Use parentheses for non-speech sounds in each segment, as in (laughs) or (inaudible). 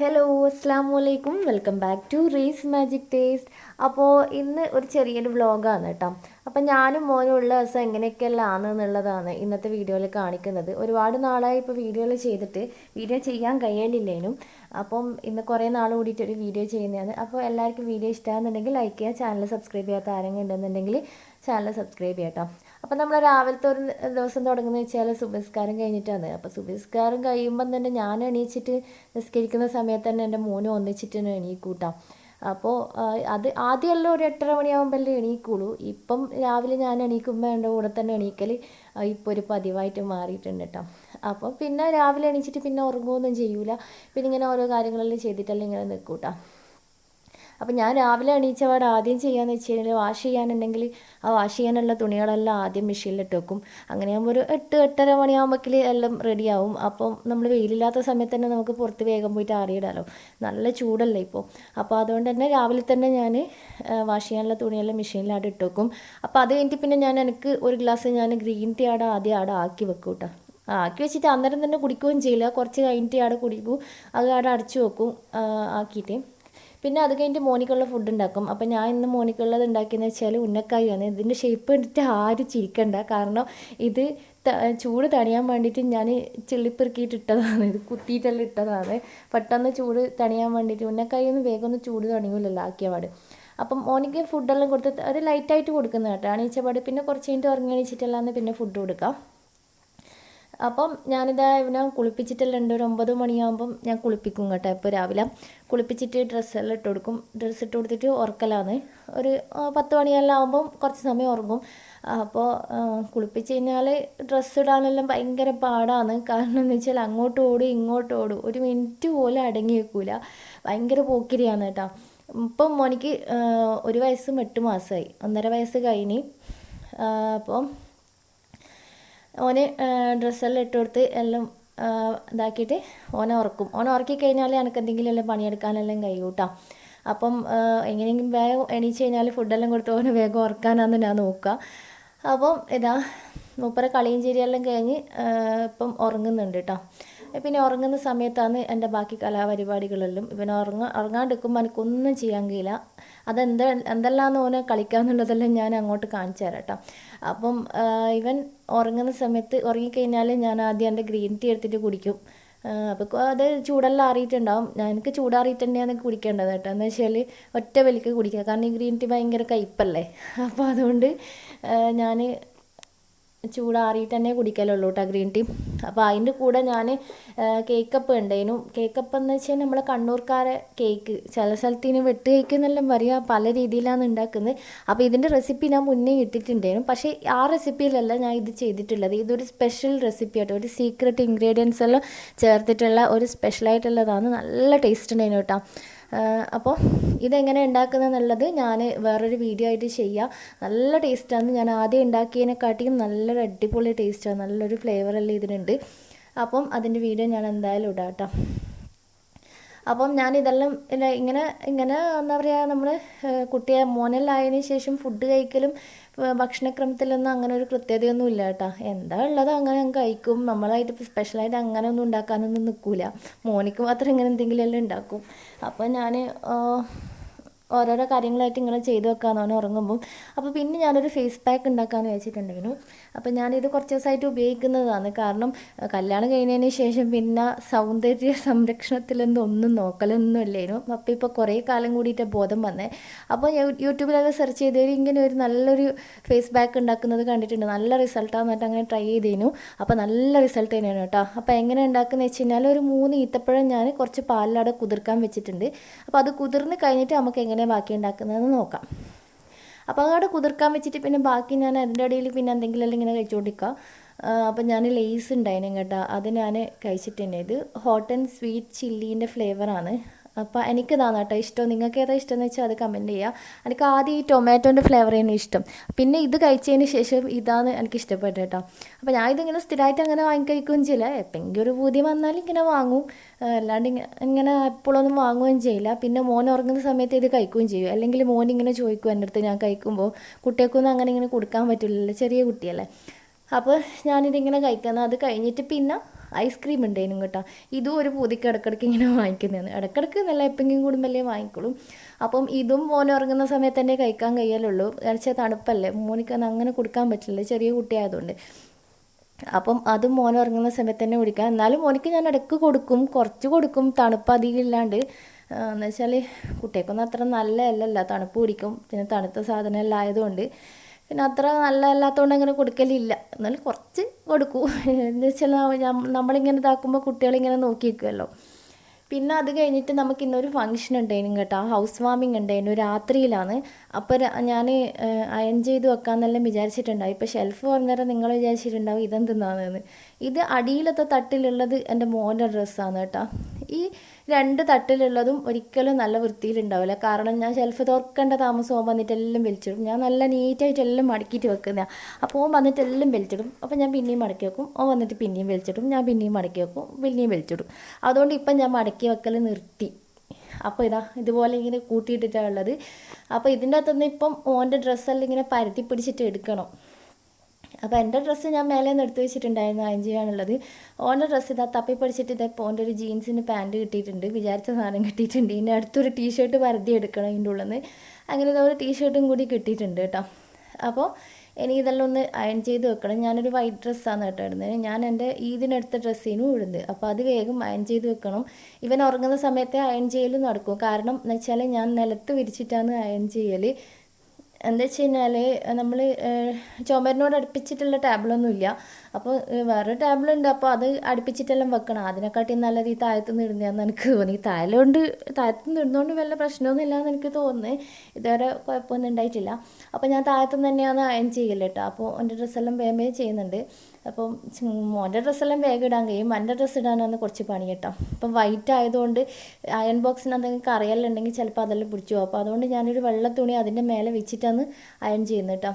Hello അസ്സാം വലൈക്കും welcome back to Rees magic taste അപ്പോൾ ഇന്ന് ഒരു ചെറിയൊരു വ്ളോഗാണ് കേട്ടോ. അപ്പം ഞാനും മോനും ഉള്ള ദിവസം എങ്ങനെയൊക്കെയല്ലാണ് എന്നുള്ളതാണ് ഇന്നത്തെ വീഡിയോയിൽ കാണിക്കുന്നത്. ഒരുപാട് നാളായി ഇപ്പോൾ വീഡിയോയിൽ ചെയ്തിട്ട് വീഡിയോ ചെയ്യാൻ കഴിയലില്ലേനും അപ്പം ഇന്ന് കുറേ നാൾ കൂടിയിട്ട് ഒരു വീഡിയോ ചെയ്യുന്നതാണ്. അപ്പോൾ എല്ലാവർക്കും വീഡിയോ ഇഷ്ടമാണെന്നുണ്ടെങ്കിൽ ലൈക്ക് ചെയ്യുക ചാനൽ സബ്സ്ക്രൈബ് ചെയ്യാത്ത ആരെങ്കിലും ഉണ്ടെന്നുണ്ടെങ്കിൽ ചാനൽ സബ്സ്ക്രൈബ് ചെയ്യാം കേട്ടോ. അപ്പോൾ നമ്മൾ രാവിലത്തെ ഒരു ദിവസം തുടങ്ങുന്നത് വെച്ചാൽ സുഭസ്കാരം കഴിഞ്ഞിട്ടാണ്. അപ്പോൾ സുഭസ്കാരം കഴിയുമ്പം തന്നെ ഞാൻ എണീച്ചിട്ട് നിസ്കരിക്കുന്ന സമയത്ത് തന്നെ എന്റെ മോനും ഒന്നിച്ചിട്ട് എണീക്കൂട്ടാം. അപ്പോൾ അത് ആദ്യമെല്ലാം ഒരു എട്ടര മണിയാകുമ്പോഴല്ലേ എണീക്കുള്ളൂ. ഇപ്പം രാവിലെ ഞാൻ എണീക്കുമ്പോൾ എന്റെ കൂടെ തന്നെ എണീക്കൽ ഇപ്പോൾ ഒരു പതിവായിട്ട് മാറിയിട്ടുണ്ട് കേട്ടോ അപ്പോൾ പിന്നെ രാവിലെ എണീച്ചിട്ട് പിന്നെ ഉറങ്ങുകയൊന്നും ചെയ്യൂല. പിന്നെ ഇങ്ങനെ ഓരോ കാര്യങ്ങളെല്ലാം ചെയ്തിട്ടല്ലേ ഇങ്ങനെ നിൽക്കൂട്ടാ അപ്പം ഞാൻ രാവിലെ എണീച്ച എണീച്ചപാട് ആദ്യം ചെയ്യാന്ന് വെച്ച് കഴിഞ്ഞാൽ വാഷ് ചെയ്യാനുണ്ടെങ്കിൽ ആ വാഷ് ചെയ്യാനുള്ള തുണികളെല്ലാം ആദ്യം മെഷീനിലിട്ട് വെക്കും. അങ്ങനെയാകുമ്പോൾ ഒരു എട്ട് എട്ടര മണിയാകുമ്പോഴേക്കിൽ എല്ലാം റെഡിയാവും അപ്പം നമ്മൾ വെയിലില്ലാത്ത സമയത്ത് തന്നെ നമുക്ക് പുറത്ത് വേഗം പോയിട്ട് ആറിയിടാമല്ലോ നല്ല ചൂടല്ലേ ഇപ്പോൾ അപ്പോൾ അതുകൊണ്ട് തന്നെ രാവിലെ തന്നെ ഞാൻ വാഷ് ചെയ്യാനുള്ള തുണിയെല്ലാം മെഷീനിലായിട്ട് ഇട്ട് വെക്കും. അപ്പോൾ അത് കഴിഞ്ഞിട്ട് പിന്നെ ഞാൻ എനിക്ക് ഒരു ഗ്ലാസ് ഞാൻ ഗ്രീൻ ടീ ആടെ ആദ്യം ആടെ ആക്കി വെക്കും കേട്ടോ ആക്കി വെച്ചിട്ട് അന്നേരം തന്നെ കുടിക്കുകയും ചെയ്യില്ല. കുറച്ച് കഴിഞ്ഞിട്ട് ആടെ കുടിക്കും. അത് ആടെ അടച്ചു വെക്കും ആക്കിയിട്ട്. പിന്നെ അത് കഴിഞ്ഞിട്ട് മോനിക്കുള്ള ഫുഡ് ഉണ്ടാക്കും. അപ്പം ഞാൻ ഇന്ന് മോനിക്കുള്ളത് ഉണ്ടാക്കിയെന്ന് വെച്ചാൽ ഉന്നക്കായാണ്. ഇതിന്റെ ഷേപ്പ് കണ്ടിട്ട് ആരും ചിരിക്കണ്ട. കാരണം ഇത് ചൂട് തണിയാൻ വേണ്ടിയിട്ട് ഞാൻ ചെള്ളിപ്പെറുക്കിയിട്ട് ഇട്ടതാണ്. ഇത് കുത്തിയിട്ടെല്ലാം ഇട്ടതാണ്. പെട്ടെന്ന് ചൂട് തണിയാൻ വേണ്ടിയിട്ട് ഉന്നക്കായി ഒന്ന് വേഗം ഒന്ന് ചൂട് തണിയൂലല്ലോ ആക്കിയപാട്. അപ്പം മോനിക്ക് ഫുഡെല്ലാം കൊടുത്ത് അത് ലൈറ്റായിട്ട് കൊടുക്കുന്ന കേട്ടോ. അണീച്ചപാട് പിന്നെ കുറച്ച് കഴിഞ്ഞിട്ട് ഉറങ്ങി എണീച്ചിട്ടെല്ലാം പിന്നെ ഫുഡ് കൊടുക്കാം. അപ്പം ഞാനിതാ ഇവനെ കുളിപ്പിച്ചിട്ടെല്ലാം ഉണ്ട് ഒരു ഒമ്പത് മണിയാകുമ്പം ഞാൻ കുളിപ്പിക്കും കേട്ടോ ഇപ്പോൾ രാവിലെ. കുളിപ്പിച്ചിട്ട് ഡ്രസ്സെല്ലാം ഇട്ട് കൊടുക്കും. ഡ്രസ്സ് ഇട്ട് കൊടുത്തിട്ട് ഉറക്കലാണ്. ഒരു പത്ത് മണിയെല്ലാം ആകുമ്പം കുറച്ച് സമയം ഉറങ്ങും. അപ്പോൾ കുളിപ്പിച്ച് കഴിഞ്ഞാൽ ഡ്രസ്സ് ഇടാനെല്ലാം ഭയങ്കര പാടാണ്. കാരണം എന്ന് വെച്ചാൽ അങ്ങോട്ട് ഓടും ഇങ്ങോട്ട് ഓടും. ഒരു മിനിറ്റ് പോലും അടങ്ങി വെക്കൂല ഭയങ്കര പോക്കിരിയാണ് കേട്ടോ. ഇപ്പം മോനിക്ക് ഒരു വയസ്സും എട്ട് മാസമായി ഒന്നര വയസ്സ് കഴിഞ്ഞ്. അപ്പം ഓന് ഡ്രസ്സെല്ലാം ഇട്ട് കൊടുത്ത് എല്ലാം ഇതാക്കിയിട്ട് ഓനെ ഉറക്കും. ഓനെ ഉറക്കി കഴിഞ്ഞാൽ എനിക്ക് എന്തെങ്കിലും എല്ലാം പണിയെടുക്കാനെല്ലാം കഴിയും കേട്ടോ അപ്പം എങ്ങനെയെങ്കിലും വേഗം എണീച്ച് കഴിഞ്ഞാൽ ഫുഡെല്ലാം കൊടുത്ത് ഓനെ വേഗം ഉറക്കാനാന്ന് ഞാൻ നോക്കുക അപ്പം ഇതാ മൂപ്പര കളിയും ചിരിയെല്ലാം കഴിഞ്ഞ് ഇപ്പം ഉറങ്ങുന്നുണ്ട് കേട്ടോ പിന്നെ ഉറങ്ങുന്ന സമയത്താണ് എന്റെ ബാക്കി കലാപരിപാടികളെല്ലാം. ഇവൻ ഉറങ്ങ ഉറങ്ങാണ്ടിരിക്കുമ്പോൾ എനിക്കൊന്നും ചെയ്യാൻ കഴിയില്ല. അതെന്താ എന്തെല്ലാം ഓനെ കളിക്കാന്നുള്ളതെല്ലാം ഞാൻ അങ്ങോട്ട് കാണിച്ചു തരാം കേട്ടോ അപ്പം ഇവൻ ഉറങ്ങുന്ന സമയത്ത് ഉറങ്ങിക്കഴിഞ്ഞാൽ ഞാൻ ആദ്യം എന്റെ ഗ്രീൻ ടീ എടുത്തിട്ട് കുടിക്കും. അപ്പോൾ അത് ചൂടെല്ലാം ഞാൻ എനിക്ക് ചൂടാറിയിട്ട് തന്നെയാണ് കുടിക്കേണ്ടത് കേട്ടോ. എന്ന് വെച്ചാൽ ഒറ്റ വലിക്ക് കുടിക്കുക. കാരണം ഈ ഗ്രീൻ ടീ ഭയങ്കര കയ്പ്പല്ലേ അപ്പോൾ അതുകൊണ്ട് ഞാൻ ചൂടാറിയിട്ട് തന്നെ കുടിക്കലുള്ളൂ കേട്ടോ ഗ്രീൻ ടീ. അപ്പോൾ അതിന്റെ കൂടെ ഞാൻ കേക്കപ്പ് ഉണ്ടായിരുന്നു കേക്കപ്പ് എന്ന് വെച്ചാൽ നമ്മൾ കണ്ണൂർക്കാരെ കേക്ക് ചില സ്ഥലത്ത് ഇനി വെട്ട് കേക്ക് എന്നെല്ലാം പറയുക പല രീതിയിലാണ് ഉണ്ടാക്കുന്നത് അപ്പോൾ ഇതിന്റെ റെസിപ്പി ഞാൻ മുന്നേ ഇട്ടിട്ടുണ്ടായിരുന്നു പക്ഷേ ആ റെസിപ്പിയിലല്ല ഞാൻ ഇത് ചെയ്തിട്ടുള്ളത്. ഇതൊരു സ്പെഷ്യൽ റെസിപ്പി ആട്ടോ ഒരു സീക്രട്ട് ഇൻഗ്രീഡിയൻസ് എല്ലാം ചേർത്തിട്ടുള്ള ഒരു സ്പെഷ്യലായിട്ടുള്ളതാണ്. നല്ല ടേസ്റ്റ് ഉണ്ടായിരുന്നു കേട്ടോ അപ്പോൾ ഇതെങ്ങനെ ഉണ്ടാക്കുന്നതെന്നുള്ളത് ഞാൻ വേറൊരു വീഡിയോ ആയിട്ട് ചെയ്യാം. നല്ല ടേസ്റ്റാണ്. ഞാൻ ആദ്യം ഉണ്ടാക്കിയതിനെക്കാട്ടിയും നല്ലൊരു അടിപൊളി ടേസ്റ്റാണ്. നല്ലൊരു ഫ്ലേവറല്ലേ ഇതിനുണ്ട്. അപ്പം അതിന്റെ വീഡിയോ ഞാൻ എന്തായാലും ഇടാം കേട്ടോ. അപ്പം ഞാൻ ഇതെല്ലാം ഇങ്ങനെ ഇങ്ങനെ എന്താ പറയുക നമ്മൾ കുട്ടിയെ മോനലായതിനു ശേഷം ഫുഡ് കഴിക്കലും ഭക്ഷണക്രമത്തിലൊന്നും അങ്ങനെ ഒരു കൃത്യതയൊന്നും ഇല്ല കേട്ടോ. എന്താ ഉള്ളത്? അങ്ങനെ കഴിക്കും. നമ്മളായിട്ട് സ്പെഷ്യലായിട്ട് അങ്ങനെ ഒന്നും ഉണ്ടാക്കാനൊന്നും നിൽക്കില്ല മോനിക്ക് മാത്രം ഇങ്ങനെ എന്തെങ്കിലും എല്ലാം ഉണ്ടാക്കും. അപ്പം ഞാൻ ഓരോരോ കാര്യങ്ങളായിട്ട് ഇങ്ങനെ ചെയ്ത് വെക്കാമെന്നാണ് ഉറങ്ങുമ്പോൾ അപ്പോൾ പിന്നെ ഞാനൊരു ഫേസ് പാക്ക് ഉണ്ടാക്കാമെന്ന് വെച്ചിട്ടുണ്ടായിരുന്നു അപ്പോൾ ഞാനിത് കുറച്ച് ദിവസമായിട്ട് ഉപയോഗിക്കുന്നതാണ്. കാരണം കല്യാണം കഴിഞ്ഞതിന് ശേഷം പിന്നെ സൗന്ദര്യ സംരക്ഷണത്തിലൊന്നും ഒന്നും നോക്കലൊന്നും ഇല്ലായിരുന്നു അപ്പോൾ ഇപ്പോൾ കുറേ കാലം കൂടിയിട്ട് ബോധം വന്നേ. അപ്പോൾ യൂട്യൂബിലൊക്കെ സെർച്ച് ചെയ്തതിൽ ഇങ്ങനെ ഒരു നല്ലൊരു ഫേസ് പാക്ക് ഉണ്ടാക്കുന്നത് കണ്ടിട്ടുണ്ട്. നല്ല റിസൾട്ടാന്ന് പറഞ്ഞിട്ട് അങ്ങനെ ട്രൈ ചെയ്തേനു. അപ്പോൾ നല്ല റിസൾട്ട് തന്നെയാണ് കേട്ടോ. അപ്പോൾ എങ്ങനെ ഉണ്ടാക്കുന്നത് വെച്ച് കഴിഞ്ഞാൽ ഒരു മൂന്ന് ഈത്തപ്പഴം ഞാൻ കുറച്ച് പാലിലവിടെ കുതിർക്കാൻ വെച്ചിട്ടുണ്ട്. അപ്പോൾ അത് കുതിർന്ന് കഴിഞ്ഞിട്ട് നമുക്ക് എങ്ങനെ ബാക്കി ഉണ്ടാക്കുന്നതെന്ന് നോക്കാം. അപ്പോൾ കുതിർക്കാൻ വെച്ചിട്ട് പിന്നെ ബാക്കി ഞാൻ അതിന്റെ ഇടയിൽ പിന്നെ എന്തെങ്കിലും ഇങ്ങനെ കഴിച്ചുകൊണ്ടിരിക്കുക അപ്പം ഞാൻ ലേസ് ഉണ്ടായിരുന്നു കേട്ടോ അത് ഞാൻ കഴിച്ചിട്ടുണ്ട് ഇത് ഹോട്ട് ആൻഡ് സ്വീറ്റ് ചില്ലീന്റെ ഫ്ലേവറാണ്. അപ്പോൾ എനിക്ക് ഇതാണ് കേട്ടോ ഇഷ്ടം. നിങ്ങൾക്ക് ഏതാ ഇഷ്ടം എന്ന് വെച്ചാൽ അത് കമന്റ് ചെയ്യുക എനിക്ക് ആദ്യം ഈ ടൊമാറ്റോന്റെ ഫ്ലേവർ തന്നെ ഇഷ്ടം. പിന്നെ ഇത് കഴിച്ചതിന് ശേഷം ഇതാണ് എനിക്ക് ഇഷ്ടപ്പെട്ടത് കേട്ടോ. അപ്പോൾ ഞാൻ ഇതിങ്ങനെ സ്ഥിരമായിട്ട് അങ്ങനെ വാങ്ങിക്കഴിക്കുകയും ചെയ്യില്ല. എപ്പോഴെങ്കിലും ഒരു പൂതി വന്നാൽ ഇങ്ങനെ വാങ്ങും. അല്ലാണ്ട് ഇങ്ങനെ എപ്പോഴൊന്നും വാങ്ങുകയും ചെയ്യില്ല. പിന്നെ മോൻ ഉറങ്ങുന്ന സമയത്ത് ഇത് കഴിക്കുകയും ചെയ്യും. അല്ലെങ്കിൽ മോൻ ഇങ്ങനെ ചോദിക്കും എന്റെ അടുത്ത് ഞാൻ കഴിക്കുമ്പോൾ കുട്ടികൾക്കൊന്നും അങ്ങനെ ഇങ്ങനെ കൊടുക്കാൻ പറ്റില്ലല്ലോ ചെറിയ കുട്ടിയല്ലേ? അപ്പോൾ ഞാനിതിങ്ങനെ കഴിക്കുന്നത് അത് കഴിഞ്ഞിട്ട് പിന്നെ ഐസ്ക്രീം ഉണ്ടായിരുന്നു കേട്ടോ. ഇതും ഒരു പൂതിക്ക് ഇടക്കിടക്ക് ഇങ്ങനെ വാങ്ങിക്കുന്നതാണ്. ഇടക്കിടക്ക് നല്ല എപ്പെങ്കിലും കൂടുമ്പല്ലേ വാങ്ങിക്കോളും അപ്പം ഇതും മോൻ ഉറങ്ങുന്ന സമയത്ത് തന്നെ കഴിക്കാൻ കഴിയലുള്ളൂ വെച്ചാൽ തണുപ്പല്ലേ. മോനിക്ക് അങ്ങനെ കൊടുക്കാൻ പറ്റില്ല. ചെറിയ കുട്ടിയായതുകൊണ്ട്. അപ്പം അതും മോൻ ഉറങ്ങുന്ന സമയത്ത് തന്നെ കുടിക്കാം എന്നാലും മോനിക്ക് ഞാൻ ഇടയ്ക്ക് കൊടുക്കും. കുറച്ച് കൊടുക്കും. തണുപ്പ് അധികം ഇല്ലാണ്ട്. എന്ന് വെച്ചാൽ കുട്ടികൾക്കൊന്നും അത്ര നല്ലതല്ലല്ലോ. തണുപ്പ് കുടിക്കും. പിന്നെ തണുത്ത സാധനമെല്ലാം ആയതുകൊണ്ട്. പിന്നെ അത്ര നല്ലതല്ലാത്തതുകൊണ്ട് അങ്ങനെ കൊടുക്കലില്ല. എന്നാലും കുറച്ച് കൊടുക്കൂ. (laughs) എന്ന് വെച്ചാൽ നമ്മളിങ്ങനെ ഇതാക്കുമ്പോൾ കുട്ടികളിങ്ങനെ നോക്കി നിൽക്കുമല്ലോ പിന്നെ അത് കഴിഞ്ഞിട്ട് നമുക്ക് ഇന്നൊരു ഫംഗ്ഷൻ ഉണ്ടായിരുന്നു കേട്ടോ. ഹൗസ് വാമിങ് ഉണ്ടായിരുന്നു രാത്രിയിലാണ്. അപ്പോൾ ഞാൻ അയൺ ചെയ്ത് വെക്കാമെന്നെല്ലാം വിചാരിച്ചിട്ടുണ്ടാവും ഇപ്പോൾ ഷെൽഫ് പറഞ്ഞേരം നിങ്ങൾ വിചാരിച്ചിട്ടുണ്ടാവും ഇതെന്തെന്നാണെന്ന് ഇത് അടിയിലത്തെ തട്ടിലുള്ളത് എന്റെ മോന്റെ ഡ്രസ്സാണ് കേട്ടോ. ഈ രണ്ട് തട്ടിലുള്ളതും ഒരിക്കലും നല്ല വൃത്തിയിലുണ്ടാവില്ല. കാരണം ഞാൻ ഷെൽഫ് തുറക്കേണ്ട താമസവും വന്നിട്ട് എല്ലാം വലിച്ചിടും. ഞാൻ നല്ല നീറ്റായിട്ട് എല്ലാം മടക്കിയിട്ട് വെക്കുന്ന അപ്പോൾ ഓൻ വന്നിട്ട് എല്ലാം വലിച്ചിടും. അപ്പോൾ ഞാൻ പിന്നെയും മടക്കി വെക്കും. ഓൻ വന്നിട്ട് പിന്നെയും വലിച്ചിടും. ഞാൻ പിന്നെയും മടക്കി വെക്കും. പിന്നെയും വലിച്ചിടും. അതുകൊണ്ട് ഇപ്പം ഞാൻ മടക്കി വെക്കൽ നിർത്തി. അപ്പോൾ ഇതാ ഇതുപോലെ ഇങ്ങനെ കൂട്ടിയിട്ടിട്ടാണ് ഉള്ളത്. അപ്പോൾ ഇതിന്റെ അകത്തുനിന്ന് ഇപ്പം ഓന്റെ ഡ്രസ്സെല്ലാം ഇങ്ങനെ പരത്തി പിടിച്ചിട്ട് എടുക്കണം. അപ്പോൾ എന്റെ ഡ്രസ്സ് ഞാൻ മേലെ നിന്ന് എടുത്തു വെച്ചിട്ടുണ്ടായിരുന്നു അയൺ ചെയ്യാനുള്ളത് ഓന്റെ ഡ്രസ്സ് ഇതാ തപ്പി പഠിച്ചിട്ട് ഇതേ ഓന്റെ ഒരു ജീൻസിന് പാന്റ് കിട്ടിയിട്ടുണ്ട്. വിചാരിച്ച സാധനം കിട്ടിയിട്ടുണ്ട്. ഇനി അടുത്തൊരു ടീഷർട്ട് പരതി എടുക്കണം ഇതിന്റെ ഉള്ളിൽ നിന്ന് അങ്ങനെ ഇതൊരു ടീഷർട്ടും കൂടി കിട്ടിയിട്ടുണ്ട് കേട്ടോ. അപ്പോൾ ഇനി ഇതെല്ലാം ഒന്ന് അയൺ ചെയ്ത് വെക്കണം. ഞാനൊരു വൈറ്റ് ഡ്രസ്സാണ് കേട്ടോ ഇടുന്നത്. ഞാൻ എന്റെ ഈദിനെടുത്ത ഡ്രസ്സിനും ഇടുന്നത്. അപ്പോൾ അത് വേഗം അയൺ ചെയ്ത് വെക്കണം. ഇവൻ ഉറങ്ങുന്ന സമയത്തെ അയൺ ചെയ്യൽ നടക്കും. കാരണം എന്ന് വെച്ചാൽ ഞാൻ നിലത്ത് വിരിച്ചിട്ടാണ് അയൺ ചെയ്യൽ എന്താ വെച്ച് കഴിഞ്ഞാൽ നമ്മൾ ചുമരിനോട് അടുപ്പിച്ചിട്ടുള്ള ടേബിളൊന്നുമില്ല. അപ്പോൾ വേറെ ടാബിളുണ്ട്. അപ്പോൾ അത് അടുപ്പിച്ചിട്ടെല്ലാം വെക്കണം. അതിനെക്കാട്ടി നല്ലത് ഈ താഴത്ത് നിന്ന് ഇടുന്നതാണെന്ന് എനിക്ക് തോന്നി. താഴെകൊണ്ട് താഴത്ത് നിന്ന് ഇടുന്നതുകൊണ്ട് വല്ല പ്രശ്നമൊന്നും എന്ന് എനിക്ക് തോന്നുന്നത് ഇതുവരെ കുഴപ്പമൊന്നും ഉണ്ടായിട്ടില്ല. അപ്പോൾ ഞാൻ താഴത്ത് തന്നെയാണ് അയൺ ചെയ്യൽ കേട്ടോ. അപ്പോൾ എന്റെ ഡ്രസ്സെല്ലാം വേഗം ചെയ്യുന്നുണ്ട്. അപ്പം മോന്റെ ഡ്രസ്സെല്ലാം വേഗം ഇടാൻ കഴിയും. എന്റെ ഡ്രസ്സ് ഇടാനാണ് കുറച്ച് പണി കേട്ടോ. അപ്പം വൈറ്റ് ആയതുകൊണ്ട് അയൺ ബോക്സിന് എന്തെങ്കിലും കറിയെല്ലാം ചിലപ്പോൾ അതെല്ലാം പിടിച്ചു പോകും അപ്പോൾ അതുകൊണ്ട് ഞാനൊരു വെള്ള തുണി അതിന്റെ മേലെ വെച്ചിട്ടാണ് അയൺ ചെയ്യുന്നത് കേട്ടോ.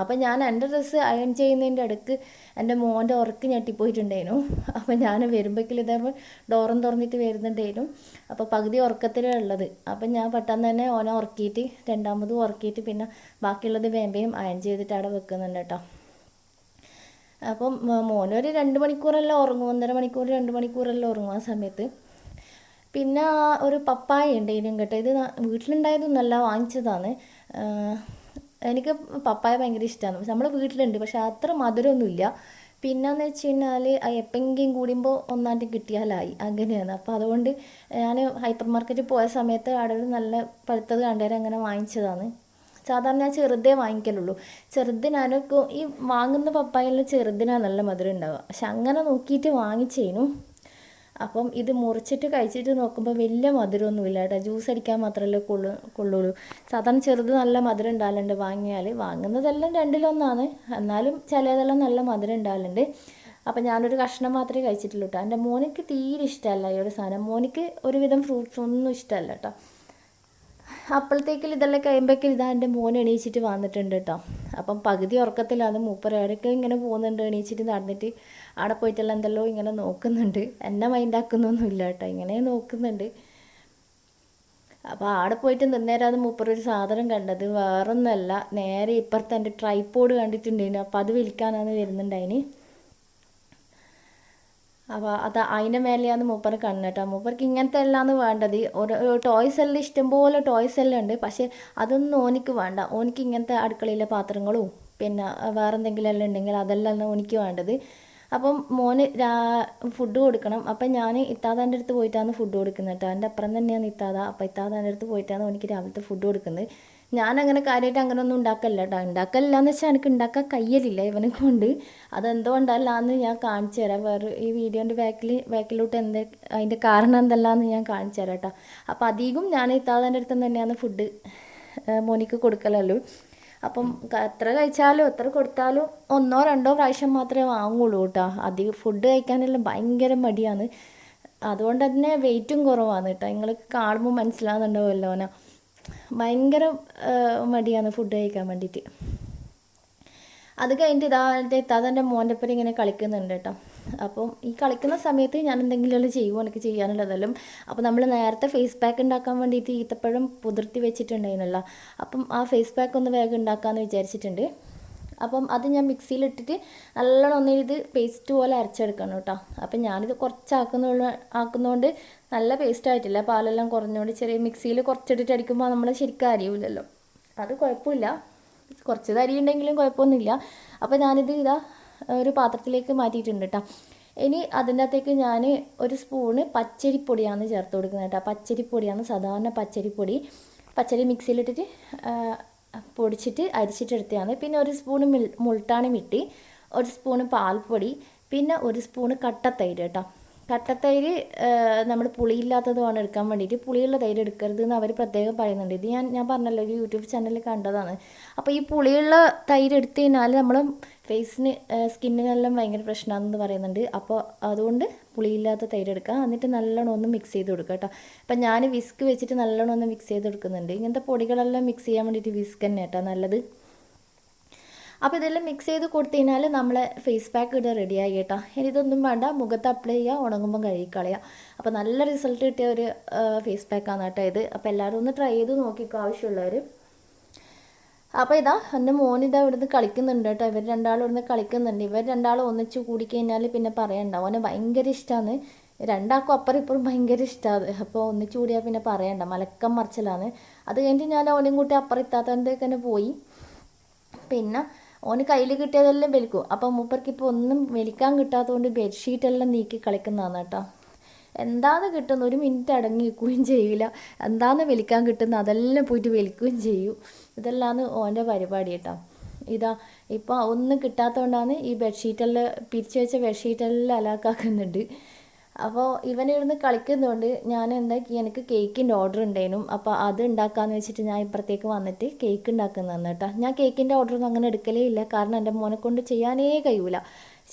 അപ്പം ഞാൻ എന്റെ ഡ്രസ്സ് അയൺ ചെയ്യുന്നതിന്റെ ഇടയ്ക്ക് എന്റെ മോന്റെ ഉറക്ക് ഞെട്ടിപ്പോയിട്ടുണ്ടായിരുന്നു. അപ്പം ഞാൻ വരുമ്പോഴേക്കും ഇതേപോലെ ഡോറും തുറന്നിട്ട് വരുന്നുണ്ടായിരുന്നു. അപ്പോൾ പകുതി ഉറക്കത്തിലാണ് ഉള്ളത്. അപ്പം ഞാൻ പെട്ടെന്ന് തന്നെ ഓനെ ഉറക്കിയിട്ട് രണ്ടാമതും ഉറക്കിയിട്ട് പിന്നെ ബാക്കിയുള്ളത് വേമ്പയും അയൺ ചെയ്തിട്ട് അവിടെ വെക്കുന്നുണ്ട് കേട്ടോ. അപ്പം മോനൊരു രണ്ട് മണിക്കൂറെല്ലാം ഉറങ്ങും ഒന്നര മണിക്കൂർ രണ്ട് മണിക്കൂറെല്ലാം ഉറങ്ങും ആ സമയത്ത്. പിന്നെ ഒരു പപ്പായ ഉണ്ട് ഇതിനും കേട്ടോ ഇത് വീട്ടിലുണ്ടായതൊന്നല്ല വാങ്ങിച്ചതാണ്. എനിക്ക് പപ്പായ ഭയങ്കര ഇഷ്ടമാണ് പക്ഷെ നമ്മുടെ വീട്ടിലുണ്ട് പക്ഷെ അത്ര മധുരമൊന്നുമില്ല. പിന്നെന്ന് വെച്ച് കഴിഞ്ഞാൽ എപ്പെങ്കിലും കൂടുമ്പോൾ ഒന്നാണ്ട് കിട്ടിയാലായി. അങ്ങനെയാണ്. അപ്പോൾ അതുകൊണ്ട് ഞാൻ ഹൈപ്പർ മാർക്കറ്റിൽ പോയ സമയത്ത് അവിടെ നല്ല പഴുത്തത് കണ്ടേരം അങ്ങനെ വാങ്ങിച്ചതാണ്. സാധാരണ ഞാൻ ചെറുതേ വാങ്ങിക്കലുള്ളൂ. ചെറുത് ഈ വാങ്ങുന്ന പപ്പായെല്ലാം ചെറുതിനാണ് നല്ല മധുരം ഉണ്ടാവുക. പക്ഷെ അങ്ങനെ നോക്കിയിട്ട് വാങ്ങിച്ചേനു. അപ്പം ഇത് മുറിച്ചിട്ട് കഴിച്ചിട്ട് നോക്കുമ്പോൾ വലിയ മധുരമൊന്നുമില്ല കേട്ടോ. ജ്യൂസ് അടിക്കാൻ മാത്രമല്ലേ കൊള്ളു കൊള്ളുള്ളൂ. സാധാരണ ചെറുത് നല്ല മധുരം ഉണ്ടാകലുണ്ട് വാങ്ങിയാൽ വാങ്ങുന്നതെല്ലാം രണ്ടിലൊന്നാണ്. എന്നാലും ചിലതെല്ലാം നല്ല മധുരം ഉണ്ടാകലുണ്ട് അപ്പം ഞാനൊരു കഷ്ണം മാത്രമേ കഴിച്ചിട്ടുള്ളൂ കേട്ടോ. എന്റെ മോനിക്ക് തീരെ ഇഷ്ടമല്ല ഈ ഒരു സാധനം. മോനിക്ക് ഒരുവിധം ഫ്രൂട്ട്സ് ഒന്നും ഇഷ്ടമല്ല കേട്ടോ. അപ്പോഴത്തേക്കും ഇതെല്ലാം കഴിയുമ്പോഴേക്കും ഇതാ എന്റെ മോൻ എണീച്ചിട്ട് വന്നിട്ടുണ്ട് കേട്ടോ അപ്പം പകുതി ഉറക്കത്തിലാണ് മൂപ്പരൊക്കെ ഇങ്ങനെ പോകുന്നുണ്ട് എണീച്ചിട്ട് നടന്നിട്ട് അവിടെ പോയിട്ടെല്ലാം എന്തല്ലോ ഇങ്ങനെ നോക്കുന്നുണ്ട്. എന്നെ മൈൻഡാക്കുന്നൊന്നുമില്ല കേട്ടോ ഇങ്ങനെ നോക്കുന്നുണ്ട്. അപ്പോൾ അവിടെ പോയിട്ട് നിന്നേരാന്ന് മൂപ്പർ ഒരു സാധനം കണ്ടത്. വേറൊന്നല്ല നേരെ ഇപ്പുറത്തെ എന്റെ ട്രൈപ്പോഡ് കണ്ടിട്ടുണ്ടായിരുന്നു അപ്പോൾ അത് വിൽക്കാനാണ് വരുന്നുണ്ടായിന്. അപ്പോൾ അത് അതിന്റെ മേലെയാണ് മൂപ്പർ കണ്ണ് മൂപ്പർക്ക് ഇങ്ങനത്തെ എല്ലാമാണ് വേണ്ടത്. ഒരു ടോയ്സ് എല്ലാം ഇഷ്ടംപോലെ ടോയ്സ് എല്ലാം ഉണ്ട്. പക്ഷേ അതൊന്നും ഓനിക്ക് വേണ്ട. ഓനിക്ക് ഇങ്ങനത്തെ അടുക്കളയിലെ പാത്രങ്ങളും പിന്നെ വേറെ എന്തെങ്കിലും എല്ലാം ഉണ്ടെങ്കിൽ അതെല്ലാം ഓനിക്ക് വേണ്ടത്. അപ്പം മോന് ഫുഡ് കൊടുക്കണം. അപ്പം ഞാൻ ഇത്താതാന്റെ അടുത്ത് പോയിട്ടാണ് ഫുഡ് കൊടുക്കുന്നത് കേട്ടോ എന്റെ അപ്പുറം തന്നെയാണ് ഇത്താത അപ്പം ഇത്താതാന്റെ അടുത്ത് പോയിട്ടാണ് ഓനിക്ക് രാവിലത്തെ ഫുഡ് കൊടുക്കുന്നത്. ഞാനങ്ങനെ കാര്യമായിട്ട് അങ്ങനെ ഒന്നും ഉണ്ടാക്കല്ല കേട്ടോ ഉണ്ടാക്കലില്ല എന്ന് വെച്ചാൽ എനിക്ക് ഉണ്ടാക്കാൻ കയ്യലില്ല ഇവനെ കൊണ്ട്. അതെന്തുകൊണ്ടല്ലാന്ന് ഞാൻ കാണിച്ചു തരാം. വേറെ ഈ വീഡിയോന്റെ ബാക്കിൽ ബാക്കിലോട്ട് എന്ത് അതിന്റെ കാരണം എന്തെല്ലാമെന്ന് ഞാൻ കാണിച്ചു തരാം കേട്ടോ. അപ്പോൾ അധികം ഞാൻ ഇത്താതന്റെ അടുത്ത് തന്നെയാണ് ഫുഡ് മോനിക്ക് കൊടുക്കലല്ലോ. അപ്പം എത്ര കഴിച്ചാലും എത്ര കൊടുത്താലും ഒന്നോ രണ്ടോ പ്രാവശ്യം മാത്രമേ വാങ്ങുള്ളൂ കേട്ടോ. അധികം ഫുഡ് കഴിക്കാനെല്ലാം ഭയങ്കര മടിയാണ്. അതുകൊണ്ട് തന്നെ വെയിറ്റും കുറവാണ് കേട്ടോ. നിങ്ങൾ കാണുമ്പോൾ മനസ്സിലാകുന്നുണ്ടാവുമല്ലോ ഭയങ്കര മടിയാണ് ഫുഡ് കഴിക്കാൻ വേണ്ടിയിട്ട് അത് കഴിഞ്ഞിട്ട് ഇതാ എത്താതെ എന്റെ മോന്റെ ഒപ്പം ഇങ്ങനെ കളിക്കുന്നുണ്ട് കേട്ടോ. അപ്പം ഈ കളിക്കുന്ന സമയത്ത് ഞാൻ എന്തെങ്കിലും ചെയ്യുമോ എനിക്ക് ചെയ്യാനുള്ളതെല്ലാം. അപ്പോൾ നമ്മൾ നേരത്തെ ഫേസ് പാക്ക് ഉണ്ടാക്കാൻ വേണ്ടിയിട്ട് ഈത്തപ്പഴം പുതിർത്തി വെച്ചിട്ടുണ്ടായിരുന്നല്ലോ. അപ്പം ആ ഫേസ് പാക്ക് ഒന്ന് വേഗം ഉണ്ടാക്കാമെന്ന് വിചാരിച്ചിട്ടുണ്ട്. അപ്പം അത് ഞാൻ മിക്സിയിലിട്ടിട്ട് നല്ലോണം ഒന്ന് ഇത് പേസ്റ്റ് പോലെ അരച്ചെടുക്കണം കേട്ടോ. അപ്പം ഞാനിത് കുറച്ച് ആക്കുന്ന ആക്കുന്നതുകൊണ്ട് നല്ല പേസ്റ്റ് ആയിട്ടില്ല. പാലെല്ലാം കുറഞ്ഞുകൊണ്ട് ചെറിയ മിക്സിയിൽ കുറച്ചിട്ടിട്ട് അടിക്കുമ്പോൾ നമ്മൾ ശരിക്കും അറിയില്ലല്ലോ അത് കുഴപ്പമില്ല. കുറച്ച് അരി ഉണ്ടെങ്കിലും കുഴപ്പമൊന്നുമില്ല. അപ്പോൾ ഞാനിത് ഇതാ ഒരു പാത്രത്തിലേക്ക് മാറ്റിയിട്ടുണ്ട് കേട്ടോ ഇനി അതിന്റെ അകത്തേക്ക് ഞാൻ ഒരു സ്പൂണ് പച്ചരിപ്പൊടിയാണ് ചേർത്ത് കൊടുക്കുന്നത് കേട്ടോ പച്ചരിപ്പൊടിയാണ് സാധാരണ പച്ചരിപ്പൊടി. പച്ചരി മിക്സിയിലിട്ടിട്ട് പൊടിച്ചിട്ട് അരിച്ചിട്ടെടുത്തതാണ് പിന്നെ ഒരു സ്പൂണ് മിൽ മുൾട്ടാണി മിട്ടി ഒരു സ്പൂണ് പാൽപ്പൊടി പിന്നെ ഒരു സ്പൂണ് കട്ടത്തൈര് കേട്ടോ കട്ടത്തൈര് നമ്മൾ പുളിയില്ലാത്തതുമാണ് എടുക്കാൻ വേണ്ടിയിട്ട് പുളിയുള്ള തൈര് എടുക്കരുത് എന്ന് അവർ പ്രത്യേകം പറയുന്നുണ്ട്. ഇത് ഞാൻ ഞാൻ പറഞ്ഞല്ലോ ഒരു യൂട്യൂബ് ചാനലിൽ കണ്ടതാണ്. അപ്പോൾ ഈ പുളിയുള്ള തൈര് എടുത്തു കഴിഞ്ഞാൽ നമ്മൾ ഫേസിന് സ്കിന്നിനെല്ലാം ഭയങ്കര പ്രശ്നമാണെന്ന് പറയുന്നുണ്ട്. അപ്പോൾ അതുകൊണ്ട് പുളിയില്ലാത്ത തൈര് എടുക്കുക എന്നിട്ട് നല്ലോണം ഒന്ന് മിക്സ് ചെയ്ത് കൊടുക്കുക കേട്ടോ. അപ്പം ഞാൻ വിസ്ക് വെച്ചിട്ട് നല്ലോണം ഒന്ന് മിക്സ് ചെയ്ത് കൊടുക്കുന്നുണ്ട്. ഇങ്ങനത്തെ പൊടികളെല്ലാം മിക്സ് ചെയ്യാൻ വേണ്ടിയിട്ട് വിസ്ക് തന്നെ കേട്ടോ നല്ലത്. അപ്പോൾ ഇതെല്ലാം മിക്സ് ചെയ്ത് കൊടുത്തു കഴിഞ്ഞാൽ നമ്മളെ ഫേസ് പാക്ക് ഇവിടെ റെഡിയായി കേട്ടോ. ഇനി ഇതൊന്നും വേണ്ട മുഖത്ത് അപ്ലൈ ചെയ്യുക ഉണങ്ങുമ്പോൾ കഴുകിക്കളയുക അപ്പോൾ നല്ല റിസൾട്ട് കിട്ടിയ ഒരു ഫേസ് പാക്കാണ് കേട്ടോ ഇത്. അപ്പോൾ എല്ലാവരും ഒന്ന് ട്രൈ ചെയ്ത് നോക്കിക്കോ ആവശ്യമുള്ളവർ അപ്പോൾ ഇതാ എന്റെ മോൻ ഇതാ ഇവിടുന്ന് കളിക്കുന്നുണ്ട് കേട്ടോ. ഇവർ രണ്ടാളും ഇവിടുന്ന് കളിക്കുന്നുണ്ട്. ഇവർ രണ്ടാളും ഒന്നിച്ച് കൂടിക്കഴിഞ്ഞാൽ പിന്നെ പറയണ്ട. അവന് ഭയങ്കര ഇഷ്ടമാണ് രണ്ടാൾക്കും അപ്പുറം ഇപ്പുറം ഭയങ്കര ഇഷ്ടമാണ് അപ്പോൾ ഒന്നിച്ച് കൂടിയാൽ പിന്നെ പറയണ്ട. മലക്കം മറിച്ചിലാണ്. അത് കഴിഞ്ഞിട്ട് ഞാൻ അവനും കൂട്ടി അപ്പുറം ഇത്താത്തതിന്റെ തന്നെ പോയി. പിന്നെ ഓന് കയ്യിൽ കിട്ടിയതെല്ലാം വലിക്കും. അപ്പം മൂപ്പർക്ക് ഇപ്പോൾ ഒന്നും വലിക്കാൻ കിട്ടാത്തതുകൊണ്ട് ബെഡ്ഷീറ്റെല്ലാം നീക്കി കളിക്കുന്നതാണ് കേട്ടോ. എന്താന്ന് കിട്ടുന്ന ഒരു മിനിറ്റ് അടങ്ങി നിൽക്കുകയും ചെയ്യില്ല. എന്താന്ന് വലിക്കാൻ കിട്ടുന്ന അതെല്ലാം പോയിട്ട് വലിക്കുകയും ചെയ്യൂ. ഇതെല്ലാമാണ് ഓന്റെ പരിപാടി കേട്ടോ. ഇതാ ഇപ്പോൾ ഒന്നും കിട്ടാത്തതുകൊണ്ടാണ് ഈ ബെഡ്ഷീറ്റെല്ലാം പിരിച്ചു വെച്ച ബെഡ്ഷീറ്റെല്ലാം അലാക്കാക്കുന്നുണ്ട്. അപ്പോൾ ഇവനിരുന്ന് കളിക്കുന്നതുകൊണ്ട് ഞാൻ എന്താക്കി എനിക്ക് കേക്കിന്റെ ഓർഡർ ഉണ്ടായിരുന്നു അപ്പോൾ അത് ഉണ്ടാക്കാമെന്ന് വെച്ചിട്ട് ഞാൻ ഇപ്പുറത്തേക്ക് വന്നിട്ട് കേക്ക് ഉണ്ടാക്കുന്നതാണ് കേട്ടോ ഞാൻ കേക്കിന്റെ ഓർഡറൊന്നും അങ്ങനെ എടുക്കലേ ഇല്ല. കാരണം എന്റെ മോനെ കൊണ്ട് ചെയ്യാനേ കഴിയൂല.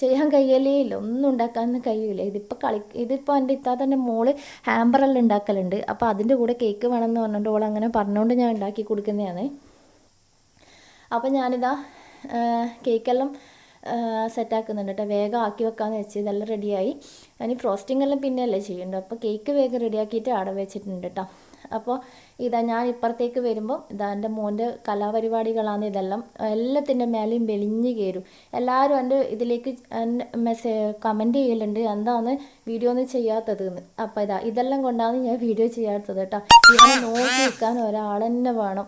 ചെയ്യാൻ കഴിയലേ ഇല്ല. ഒന്നും ഉണ്ടാക്കാനൊന്നും കഴിയില്ല ഇതിപ്പോൾ കളി ഇതിപ്പോൾ എന്റെ ഇത്താത്തന്റെ മോൾ ഹാമ്പറെല്ലാം ഉണ്ടാക്കലുണ്ട് അപ്പോൾ അതിന്റെ കൂടെ കേക്ക് വേണമെന്ന് പറഞ്ഞുകൊണ്ട് ഓൾ അങ്ങനെ പറഞ്ഞുകൊണ്ട് ഞാൻ ഉണ്ടാക്കി കൊടുക്കുന്നതാണ്. അപ്പോൾ ഞാനിതാ കേക്കെല്ലാം സെറ്റാക്കുന്നുണ്ട് കേട്ടോ വേഗം ആക്കി വെക്കാമെന്ന് വെച്ച് ഇതെല്ലാം റെഡിയായി ഇനി ഫ്രോസ്റ്റിംഗ് എല്ലാം പിന്നെയല്ലേ ചെയ്യേണ്ടത് അപ്പോൾ കേക്ക് വേഗം റെഡിയാക്കിയിട്ട് അവിടെ വെച്ചിട്ടുണ്ട് കേട്ടോ അപ്പോൾ ഇതാ ഞാൻ ഇപ്പുറത്തേക്ക് വരുമ്പോൾ ഇതാ എന്റെ മോന്റെ കലാപരിപാടികളാണ് ഇതെല്ലാം. എല്ലാത്തിന്റെ മേലെയും വെളിഞ്ഞ് കയറും എല്ലാവരും എന്റെ ഇതിലേക്ക് മെസ്സേജ് കമന്റ് ചെയ്യലുണ്ട്. എന്താണ് വീഡിയോ ഒന്നും ചെയ്യാത്തത് എന്ന് അപ്പോൾ ഇതാ ഇതെല്ലാം കൊണ്ടാണ് ഞാൻ വീഡിയോ ചെയ്യാത്തത് കേട്ടോ ഇവനെ നോക്കി നിൽക്കാൻ ഒരാൾ തന്നെ വേണം.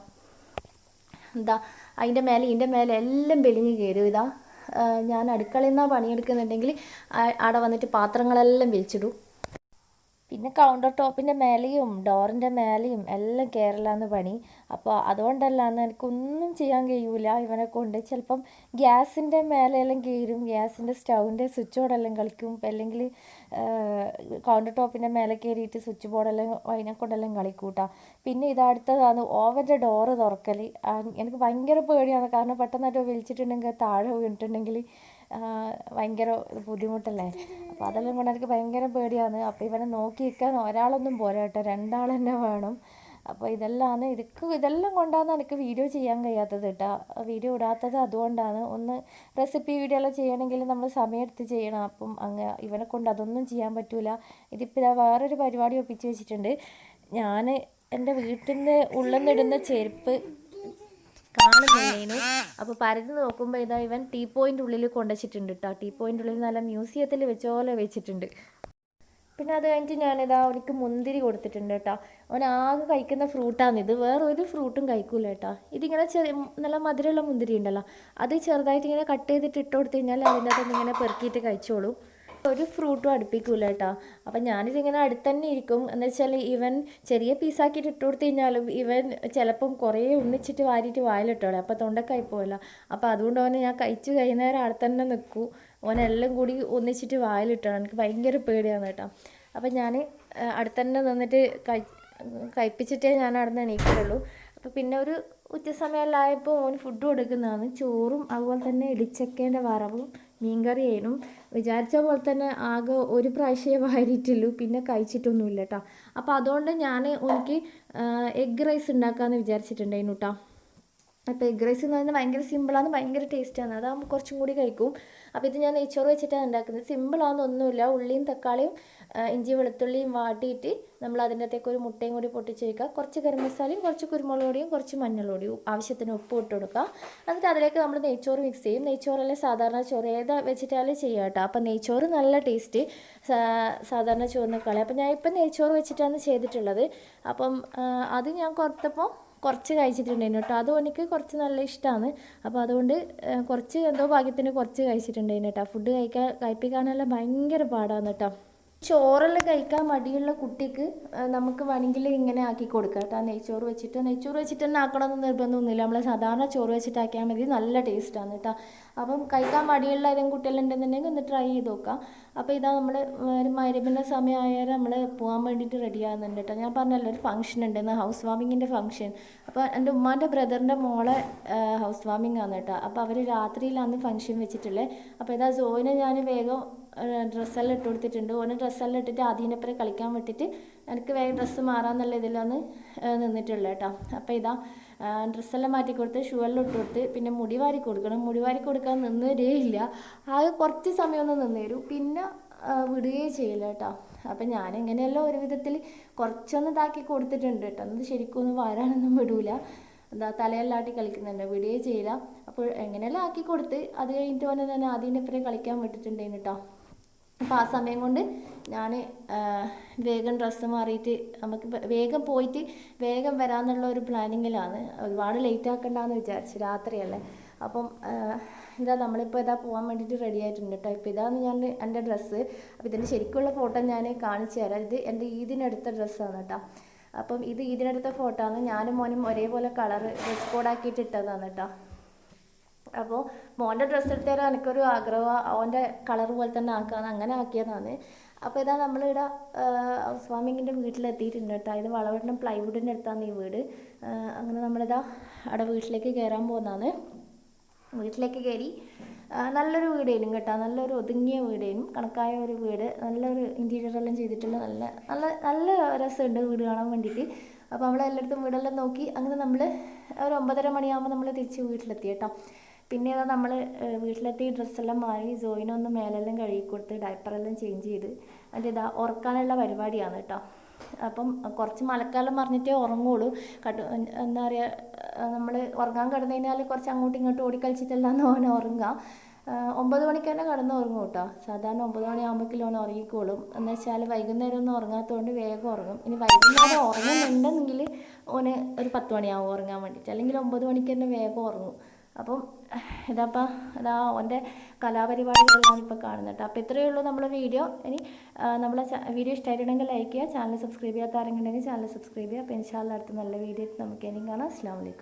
എന്താ അതിന്റെ മേലെ ഇതിന്റെ മേലെ എല്ലാം വെളിഞ്ഞ് കയറും ഇതാ ഞാൻ അടുക്കളയിൽ നിന്നാണ് പണിയെടുക്കുന്നുണ്ടെങ്കിൽ അവിടെ വന്നിട്ട് പാത്രങ്ങളെല്ലാം വലിച്ചിടും പിന്നെ കൗണ്ടർ ടോപ്പിന്റെ മേലെയും ഡോറിന്റെ മേലെയും എല്ലാം കയറലാന്ന് പണി. അപ്പോൾ അതുകൊണ്ടല്ലാന്ന് എനിക്കൊന്നും ചെയ്യാൻ കഴിയൂല. ഇവനെ കൊണ്ട് ചിലപ്പം ഗ്യാസിന്റെ മേലെല്ലാം കയറും ഗ്യാസിന്റെ സ്റ്റൗവിന്റെ സ്വിച്ച് ബോർഡെല്ലാം കളിക്കും. അല്ലെങ്കിൽ കൗണ്ടർ ടോപ്പിന്റെ മേലെ കയറിയിട്ട് സ്വിച്ച് ബോർഡെല്ലാം അതിനെ കൊണ്ടെല്ലാം കളിക്കൂട്ടാ. പിന്നെ ഇതടുത്തതാണ് ഓവന്റെ ഡോറ് തുറക്കൽ എനിക്ക് ഭയങ്കര പേടിയാണ്. കാരണം പെട്ടെന്നായിട്ട് വിളിച്ചിട്ടുണ്ടെങ്കിൽ താഴെ വീണിട്ടുണ്ടെങ്കിൽ ഭയങ്കര ബുദ്ധിമുട്ടല്ലേ? അപ്പോൾ അതെല്ലാം കൊണ്ട് എനിക്ക് ഭയങ്കര പേടിയാണ്. അപ്പോൾ ഇവനെ നോക്കി നിൽക്കാൻ ഒരാളൊന്നും പോരാ കേട്ടോ. രണ്ടാൾ തന്നെ വേണം. അപ്പോൾ ഇതെല്ലാമാണ് ഇതൊക്കെ ഇതെല്ലാം കൊണ്ടാണ് എനിക്ക് വീഡിയോ ചെയ്യാൻ കഴിയാത്തത് കേട്ടോ. വീഡിയോ ഇടാത്തത് അതുകൊണ്ടാണ്. ഒന്ന് റെസിപ്പി വീഡിയോ എല്ലാം ചെയ്യണമെങ്കിൽ നമ്മൾ സമയമെടുത്ത് ചെയ്യണം. അപ്പം അങ്ങ് ഇവനെ കൊണ്ട് അതൊന്നും ചെയ്യാൻ പറ്റൂല. ഇതിപ്പോൾ ഇതാ വേറൊരു പരിപാടി ഒപ്പിച്ച് വെച്ചിട്ടുണ്ട്. ഞാൻ എന്റെ വീട്ടിന്റെ ഉള്ളിൽ നിന്നിടുന്ന ചെരുപ്പ് കാണുന്നില്ലേനു അപ്പോൾ പരതി നോക്കുമ്പോൾ ഇതാ ഇവൻ ടീ പോയിന്റ് ഉള്ളിൽ കൊണ്ടുവച്ചിട്ടുണ്ട് കേട്ടോ ടീ പോയിന്റ് ഉള്ളിൽ നല്ല മ്യൂസിയത്തിൽ വെച്ച പോലെ വെച്ചിട്ടുണ്ട്. പിന്നെ അത് കഴിഞ്ഞിട്ട് ഞാനിതാ അവനിക്ക് മുന്തിരി കൊടുത്തിട്ടുണ്ട് കേട്ടോ അവൻ ആകെ കഴിക്കുന്ന ഫ്രൂട്ടാണ് ഇത് വേറെ ഒരു ഫ്രൂട്ടും കഴിക്കൂല കേട്ടോ ഇതിങ്ങനെ ചെറിയ നല്ല മധുരമുള്ള മുന്തിരി ഉണ്ടല്ലോ. അത് ചെറുതായിട്ട് ഇങ്ങനെ കട്ട് ചെയ്തിട്ട് ഇട്ട് കൊടുത്തു കഴിഞ്ഞാൽ അതിന്റെ അകത്ത് ഇങ്ങനെ പെറുക്കിയിട്ട് കഴിച്ചോളൂ. ഒരു ഫ്രൂട്ടും അടുപ്പിക്കൂല കേട്ടോ. അപ്പം ഞാനിതിങ്ങനെ അടുത്ത് തന്നെ ഇരിക്കും. എന്ന് വെച്ചാൽ ഇവൻ ചെറിയ പീസാക്കിയിട്ട് ഇട്ട് കൊടുത്തു കഴിഞ്ഞാലും ഇവൻ ചിലപ്പം കുറേ ഒന്നിച്ചിട്ട് വാരിയിട്ട് വായിലിട്ടോളെ അപ്പം തൊണ്ടക്കായി പോവില്ല. അപ്പോൾ അതുകൊണ്ട് അവനെ ഞാൻ കഴിച്ച് കഴിയുന്നേരം അവിടെ തന്നെ നിൽക്കൂ. ഓനെല്ലാം കൂടി ഒന്നിച്ചിട്ട് വായിലിട്ടണം എനിക്ക് ഭയങ്കര പേടിയാണ് കേട്ടോ. അപ്പം ഞാൻ അടുത്ത് തന്നെ നിന്നിട്ട് കഴി കഴിപ്പിച്ചിട്ടേ ഞാൻ അവിടെ നിന്ന് എണീക്കുള്ളൂ. അപ്പോൾ പിന്നെ ഒരു ഉച്ചസമയമെല്ലാം ആയപ്പോൾ ഓൻ ഫുഡ് കൊടുക്കുന്നതാണ്. ചോറും അതുപോലെ തന്നെ ഇടിച്ചക്കേന്റെ വറവും മീൻകറിയേനും വിചാരിച്ച പോലെ തന്നെ ആകെ ഒരു പ്രാവശ്യമേ വാരിയിട്ടുള്ളൂ. പിന്നെ കഴിച്ചിട്ടൊന്നുമില്ല കേട്ടോ അപ്പോൾ അതുകൊണ്ട് ഞാൻ എനിക്ക് എഗ്ഗ് റൈസ് ഉണ്ടാക്കാമെന്ന് വിചാരിച്ചിട്ടുണ്ടായിരുന്നു കേട്ടോ അപ്പോൾ എഗ് റൈസ് എന്ന് പറയുന്നത് ഭയങ്കര സിമ്പിളാണ് ഭയങ്കര ടേസ്റ്റാണ് അതാകുമ്പോൾ കുറച്ചും കൂടി കഴിക്കും. അപ്പോൾ ഇത് ഞാൻ നെയ്ച്ചോറ് വെച്ചിട്ടാണ് ഉണ്ടാക്കുന്നത്. സിമ്പിളാണെന്ന് ഒന്നുമില്ല. ഉള്ളിയും തക്കാളിയും ഇഞ്ചി വെളുത്തുള്ളിയും വാട്ടിയിട്ട് നമ്മൾ അതിന്റെ അകത്തേക്ക് ഒരു മുട്ടയും കൂടി പൊട്ടിച്ച് വയ്ക്കുക കുറച്ച് ഗരം മസാലയും കുറച്ച് കുരുമുളക് പൊടിയും കുറച്ച് മഞ്ഞൾപ്പൊടിയും ആവശ്യത്തിന് ഉപ്പ് ഇട്ട് കൊടുക്കുക. എന്നിട്ട് അതിലേക്ക് നമ്മൾ നെയ്ച്ചോറ് മിക്സ് ചെയ്യും. നെയ്ച്ചോറല്ലേ സാധാരണ ചോറ്. ഏത് വെച്ചിട്ടാലും ചെയ്യാം കേട്ടോ. അപ്പോൾ നെയ്ച്ചോറ് നല്ല ടേസ്റ്റ് സാധാരണ ചോറിനേക്കാളും. അപ്പോൾ ഞാൻ ഇപ്പം നെയ്ച്ചോറ് വെച്ചിട്ടാണ് ചെയ്തിട്ടുള്ളത്. അപ്പം അത് ഞാൻ കൊടുത്തപ്പോൾ കുറച്ച് കഴിച്ചിട്ടുണ്ടായിരുന്നു കേട്ടോ. അതും എനിക്ക് കുറച്ച് നല്ല ഇഷ്ടമാണ് അപ്പോൾ അതുകൊണ്ട് കുറച്ച് എന്തോ ഭാഗ്യത്തിന് കുറച്ച് കഴിച്ചിട്ടുണ്ടായിരുന്നു കേട്ടോ. ഫുഡ് കഴിക്കാൻ കഴിപ്പിക്കാനെല്ലാം ഭയങ്കര പാടാണ് കേട്ടോ. ചോറെല്ലാം കഴിക്കാൻ മടിയുള്ള കുട്ടിക്ക് നമുക്ക് വേണമെങ്കിൽ ഇങ്ങനെ ആക്കി കൊടുക്കാം കേട്ടോ. നെയ്ച്ചോറ് വെച്ചിട്ട് നെയ്ച്ചോറ് വെച്ചിട്ട് തന്നെ ആക്കണമെന്ന് നിർബന്ധമൊന്നുമില്ല. നമ്മൾ സാധാരണ ചോറ് വെച്ചിട്ട് ആക്കിയാൽ മതി. നല്ല ടേസ്റ്റാണ് കേട്ടോ. അപ്പം കഴിക്കാൻ മടിയുള്ള ഏതെങ്കിലും കുട്ടികളുണ്ടെന്നുണ്ടെങ്കിൽ ഒന്ന് ട്രൈ ചെയ്ത് നോക്കാം. അപ്പോൾ ഇതാ നമ്മൾ ഒരു മരുമിന്റെ സമയമായാലും നമ്മൾ പോകാൻ വേണ്ടിയിട്ട് റെഡി ആകുന്നുണ്ട് കേട്ടോ ഞാൻ പറഞ്ഞല്ലോ ഒരു ഫംഗ്ഷൻ ഉണ്ടെന്ന് ഹൗസ് വാമിങ്ങിന്റെ ഫംഗ്ഷൻ അപ്പോൾ എന്റെ ഉമ്മാന്റെ ബ്രദറിന്റെ മോളെ ഹൗസ് വാമിങ് ആണ് കേട്ടോ അപ്പോൾ അവർ രാത്രിയിലാണ് ഫംഗ്ഷൻ വെച്ചിട്ടുള്ളത് അപ്പോൾ ഇതാ സോയിനെ ഞാൻ വേഗം ഡ്രസ്സെല്ലാം ഇട്ട് കൊടുത്തിട്ടുണ്ട്. ഓനെ ഡ്രസ്സെല്ലാം ഇട്ടിട്ട് ആദ്യനപ്പുറം കളിക്കാൻ വിട്ടിട്ട് എനിക്ക് വേഗം ഡ്രസ്സ് മാറാന്നുള്ള ഇതിലാണ് നിന്നിട്ടുള്ളത് കേട്ടോ അപ്പോൾ ഇതാ ഡ്രസ്സെല്ലാം മാറ്റി കൊടുത്ത് ഷൂ എല്ലാം ഇട്ട് കൊടുത്ത് പിന്നെ മുടി വാരി കൊടുക്കണം. മുടി വാരി കൊടുക്കാൻ നിന്നതേ ഇല്ല. ആകെ കുറച്ച് സമയമൊന്ന് നിന്ന് പിന്നെ വിടുകയേ ചെയ്യില്ല കേട്ടോ. അപ്പം ഞാൻ എങ്ങനെയല്ലോ ഒരു വിധത്തിൽ കുറച്ചൊന്ന് ഇതാക്കി കൊടുത്തിട്ടുണ്ട് കേട്ടോ. എന്നത് ശരിക്കും ഒന്നും വരാനൊന്നും വിടൂല. എന്താ തലയെല്ലാട്ടി കളിക്കുന്നുണ്ട്. വിടുകയേ ചെയ്യില്ല. അപ്പോൾ എങ്ങനെയെല്ലാം ആക്കി കൊടുത്ത് അത് കഴിഞ്ഞിട്ട് ഓനെ ആദ്യം ഇപ്പറേ കളിക്കാൻ വിട്ടിട്ടുണ്ടായിരുന്നു കേട്ടോ. അപ്പോൾ ആ സമയം കൊണ്ട് ഞാൻ വേഗം ഡ്രസ്സ് മാറിയിട്ട് നമുക്ക് വേഗം പോയിട്ട് വേഗം വരാമെന്നുള്ള ഒരു പ്ലാനിങ്ങിലാണ്. ഒരുപാട് ലേറ്റ് ആക്കണ്ടെന്ന് വിചാരിച്ചു രാത്രിയല്ലേ. അപ്പം ഇതാ നമ്മളിപ്പോൾ ഇതാ പോകാൻ വേണ്ടിയിട്ട് റെഡി ആയിട്ടുണ്ട് കേട്ടോ ഇപ്പോൾ ഇതാണ് ഞാൻ എന്റെ ഡ്രസ്സ് അപ്പോൾ ഇതിന്റെ ശരിക്കുള്ള ഫോട്ടോ ഞാൻ കാണിച്ചു തരാം. ഇത് എന്റെ ഈദിനെടുത്ത ഡ്രസ്സാണ് കേട്ടോ അപ്പം ഇത് ഈദിനെടുത്ത ഫോട്ടോ ആണ്. ഞാനും മോനും ഒരേപോലെ കളർ ഡ്രസ് കോഡാക്കിയിട്ട് ഇട്ടതാണ് കേട്ടോ അപ്പോൾ മോന്റെ ഡ്രസ്സ് എടുത്ത് തരാൻ എനിക്കൊരു ആഗ്രഹമാണ് അവന്റെ കളർ പോലെ തന്നെ ആക്കാന്ന് അങ്ങനെ ആക്കിയതാണ്. അപ്പോൾ ഇതാ നമ്മളിവിടെ ഹൗസ് വാമിങ്ങിന്റെ വീട്ടിലെത്തിയിട്ടുണ്ട് കേട്ടോ. ഇത് വളവട്ടം പ്ലൈവുഡിന്റെ അടുത്താണ് ഈ വീട്. അങ്ങനെ നമ്മളിതാ അവിടെ വീട്ടിലേക്ക് കയറാൻ പോകുന്നതാണ്. വീട്ടിലേക്ക് കയറി നല്ലൊരു വീടേനും കേട്ടോ. നല്ലൊരു ഒതുങ്ങിയ വീടേനും കണക്കായ ഒരു വീട്. നല്ലൊരു ഇന്റീരിയർ എല്ലാം ചെയ്തിട്ടുള്ള നല്ല നല്ല നല്ല രസമുണ്ട് വീട് കാണാൻ വേണ്ടിയിട്ട്. അപ്പോൾ നമ്മൾ എല്ലായിടത്തും വീടെല്ലാം നോക്കി അങ്ങനെ നമ്മൾ ഒരു ഒമ്പതര മണിയാകുമ്പോൾ നമ്മൾ തിരിച്ച് വീട്ടിലെത്തി കേട്ടോ. പിന്നെ ഇതാ നമ്മൾ വീട്ടിലെത്തി ഡ്രസ്സെല്ലാം മാറി ജോയിനൊന്ന് മേലെല്ലാം കഴുകി കൊടുത്ത് ഡയപ്പറെല്ലാം ചേഞ്ച് ചെയ്ത് അതിന്റെ ഇതാ ഉറക്കാനുള്ള പരിപാടിയാണ് കേട്ടോ അപ്പം കുറച്ച് മഴക്കാലം പറഞ്ഞിട്ടേ ഉറങ്ങുള്ളൂ. കട്ട് എന്താ പറയുക നമ്മൾ ഉറങ്ങാൻ കിടന്നു കഴിഞ്ഞാൽ കുറച്ച് അങ്ങോട്ടും ഇങ്ങോട്ടും ഓടിക്കളിച്ചിട്ടല്ലാന്ന് ഓൻ ഉറങ്ങാം. ഒമ്പത് മണിക്ക് തന്നെ കിടന്ന് ഉറങ്ങും കേട്ടോ സാധാരണ ഒമ്പത് മണിയാകുമ്പോഴേക്കും ഓൻ ഉറങ്ങിക്കോളും. എന്ന് വെച്ചാൽ വൈകുന്നേരം ഒന്നും ഉറങ്ങാത്തതുകൊണ്ട് വേഗം ഉറങ്ങും. ഇനി വൈകുന്നേരം ഉറങ്ങുന്നുണ്ടെങ്കിൽ ഓന് ഒരു പത്ത് മണിയാവും ഉറങ്ങാൻ വേണ്ടിയിട്ട് അല്ലെങ്കിൽ ഒമ്പത് മണിക്ക് തന്നെ വേഗം ഉറങ്ങും. അപ്പം ഇതപ്പം ഇതാ ഓന്റെ കലാപരിപാടികളാണ് ഇപ്പോൾ കാണുന്നത് അപ്പോൾ ഇത്രയേ ഉള്ളൂ നമ്മുടെ വീഡിയോ. ഇനി നമ്മളെ വീഡിയോ ഇഷ്ടമായിട്ടുണ്ടെങ്കിൽ ലൈക്ക് ചെയ്യുക ചാനൽ സബ്സ്ക്രൈബ് ചെയ്യാത്ത ആരെങ്കിലും ചാനൽ സബ്സ്ക്രൈബ് ചെയ്യുക. അപ്പോൾ ഇൻഷാല്ല അടുത്ത നല്ല വീഡിയോ നമുക്ക് ഇനി കാണാം. അസ്സാം വലൈക്കും